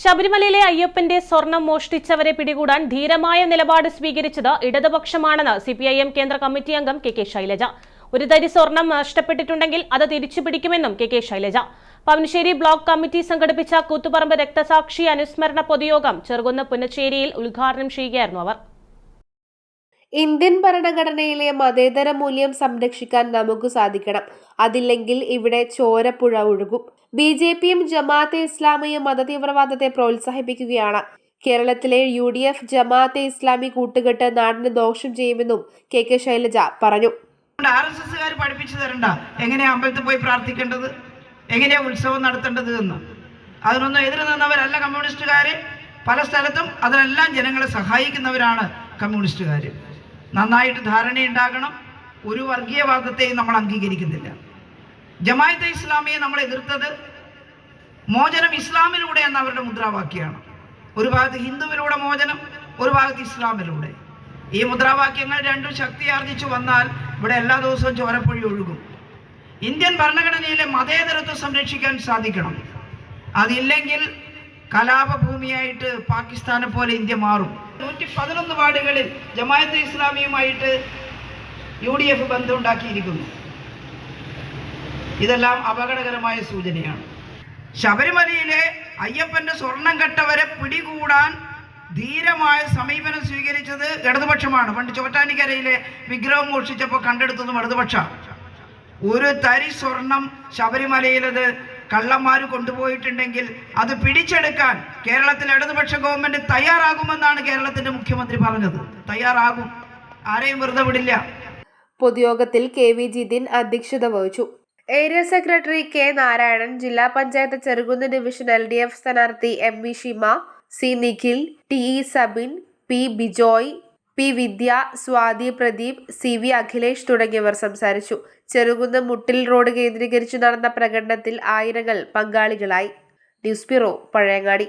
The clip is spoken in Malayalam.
ശബരിമലയിലെ അയ്യപ്പന്റെ സ്വർണം മോഷ്ടിച്ചവരെ പിടികൂടാൻ ധീരമായ നിലപാട് സ്വീകരിച്ചത് ഇടതുപക്ഷമാണെന്ന് സിപിഐഎം കേന്ദ്ര കമ്മിറ്റി അംഗം കെ കെ ശൈലജ. ഒരു തരി സ്വർണം നഷ്ടപ്പെട്ടിട്ടുണ്ടെങ്കിൽ അത് തിരിച്ചു പിടിക്കുമെന്നും K K Shailaja. Pavanasseri block committee സംഘടിപ്പിച്ച കൂത്തുപറമ്പ് രക്തസാക്ഷി അനുസ്മരണ പൊതുയോഗം ചെറുകുന്ന് പുനച്ചേരിയിൽ ഉദ്ഘാടനം ചെയ്യുകയായിരുന്നു അവർ. ഇന്ത്യൻ ഭരണഘടനയിലെ മതേതര മൂല്യം സംരക്ഷിക്കാൻ നമുക്ക് സാധിക്കണം. അതില്ലെങ്കിൽ ഇവിടെ ചോരപ്പുഴ ഒഴുകും. ബി ജെ പിയും ജമാഅത്തെ ഇസ്ലാമിയും മതതീവ്രവാദത്തെ പ്രോത്സാഹിപ്പിക്കുകയാണ്. കേരളത്തിലെ U D F Jamaat-e Islami കൂട്ടുകെട്ട് നാടിന് ദോഷം ചെയ്യുമെന്നും കെ കെ ശൈലജ പറഞ്ഞു. ആർ എസ് പഠിപ്പിച്ചു തരണ്ട. എങ്ങനെയാ അമ്പലത്തിൽ പോയി പ്രാർത്ഥിക്കേണ്ടത്? എങ്ങനെയാ ഉത്സവം നടത്തേണ്ടത് എന്ന്. അതിനൊന്നും എതിര് നിന്നവരല്ല കമ്മ്യൂണിസ്റ്റുകാർ പല സ്ഥലത്തും അതിനെല്ലാം ജനങ്ങളെ സഹായിക്കുന്നവരാണ് കമ്മ്യൂണിസ്റ്റുകാർ നന്നായിട്ട് ധാരണയുണ്ടാകണം. ഒരു വർഗീയവാദത്തെയും നമ്മൾ അംഗീകരിക്കുന്നില്ല. ജമായത്തെ ഇസ്ലാമിയെ നമ്മൾ എതിർത്തത് മോചനം ഇസ്ലാമിലൂടെ എന്ന അവരുടെ മുദ്രാവാക്യമാണ്. ഒരു ഭാഗത്ത് ഹിന്ദുവിലൂടെ മോചനം ഒരു ഭാഗത്ത് ഇസ്ലാമിലൂടെ. ഈ മുദ്രാവാക്യങ്ങൾ രണ്ടും ശക്തി ആർജിച്ചു വന്നാൽ ഇവിടെ എല്ലാ ദിവസവും ചോരപ്പൊഴി ഒഴുകും. ഇന്ത്യൻ ഭരണഘടനയിലെ മതേതരത്വം സംരക്ഷിക്കാൻ സാധിക്കണം. അതില്ലെങ്കിൽ കലാപഭൂമിയായിട്ട് പാകിസ്ഥാനെ പോലെ ഇന്ത്യ മാറും. നൂറ്റി പതിനൊന്ന് വാർഡുകളിൽ ജമായത്ത് ഇസ്ലാമിയുമായിട്ട് യു ഡി എഫ് ബന്ധമുണ്ടാക്കിയിരിക്കുന്നു. ഇതെല്ലാം അപകടകരമായ സൂചനയാണ്. ശബരിമലയിലെ അയ്യപ്പന്റെ സ്വർണം കെട്ടവരെ പിടികൂടാൻ ധീരമായ സമീപനം സ്വീകരിച്ചത് ഇടതുപക്ഷമാണ്. പണ്ട് ചോറ്റാനിക്കരയിലെ വിഗ്രഹം മോഷിച്ചപ്പോൾ കണ്ടെടുത്തതും ഇടതുപക്ഷ ഒരു തരി സ്വർണം ശബരിമലയിലത് കള്ളന്മാർ കൊണ്ടുപോയിട്ടുണ്ടെങ്കിൽ അത് പിടിച്ചെടുക്കാൻ കേരളത്തിലെ ഇടതുപക്ഷ ഗവൺമെന്റ് തയ്യാറാകുമെന്നാണ് കേരളത്തിന്റെ മുഖ്യമന്ത്രി പറഞ്ഞത്. തയ്യാറാകും. ആരെയും വെറുതെ വിടില്ല. പൊതുയോഗത്തിൽ കെ വി ജിതിൻ അധ്യക്ഷത വഹിച്ചു. ഏരിയ സെക്രട്ടറി കെ നാരായണൻ ജില്ലാ panchayat Cherukunnu division L D F സ്ഥാനാർത്ഥി M V Shima C Nikhil T E Sabin P Bijoy P Vidya Swathi Pradeep C V Akhilesh തുടങ്ങിയവർ സംസാരിച്ചു. ചെറുകുന്ന് മുട്ടിൽ റോഡ് കേന്ദ്രീകരിച്ചു നടന്ന പ്രകടനത്തിൽ ആയിരങ്ങൾ പങ്കാളികളായി. News bureau Pazhayangadi.